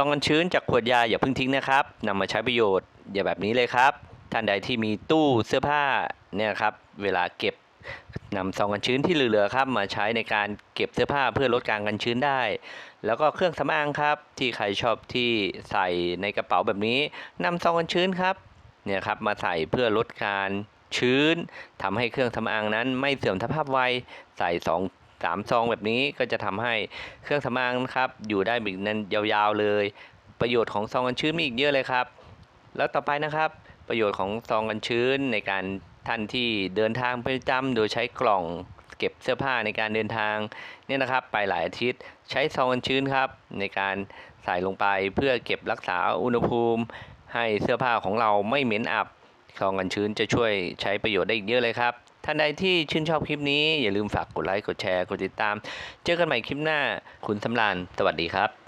องกันชื้นจากขวดยาอย่าเพิ่งทิ้งนะครับนำมาใช้ประโยชน์อย่าแบบนี้เลยครับ ท่านใดที่มีตู้เสื้อผ้าเนี่ยครับเวลาเก็บนำซองกันชื้นที่เหลือๆครับมาใช้ในการเก็บเสื้อผ้าเพื่อลดการกันชื้นได้ แล้วก็เครื่องสำอางครับ ที่ใครชอบที่ใส่ในกระเป๋าแบบนี้นำซองกันชื้นครับเนี่ยครับมาใส่เพื่อลดการชื้นทำให้เครื่องสำอางนั้นไม่เสื่อมสภาพไวใส่ส องสามซองแบบนี้ก็จะทำให้เครื่องสำอางนะครับอยู่ได้อีกนั้นยาวๆเลย ประโยชน์ของซองกันชื้นมีอีกเยอะเลยครับ แล้วต่อไปนะครับ ประโยชน์ของซองกันชื้นในการท่านที่เดินทางประจำโดยใช้กล่องเก็บเสื้อผ้าในการเดินทางเนี่ยนะครับ ไปหลายอาทิตย์ใช้ซองกันชื้นครับ ในการใส่ลงไปเพื่อเก็บรักษาอุณหภูมิ ให้เสื้อผ้าของเราไม่เหม็นอับ ซองกันชื้นจะช่วยใช้ประโยชน์ได้อีกเยอะเลยครับ ท่านใดที่ชื่นชอบคลิปนี้อย่าลืมฝากกดไลค์ กดแชร์ กดติดตาม เจอกันใหม่คลิปหน้า คุณสำรานสวัสดีครับ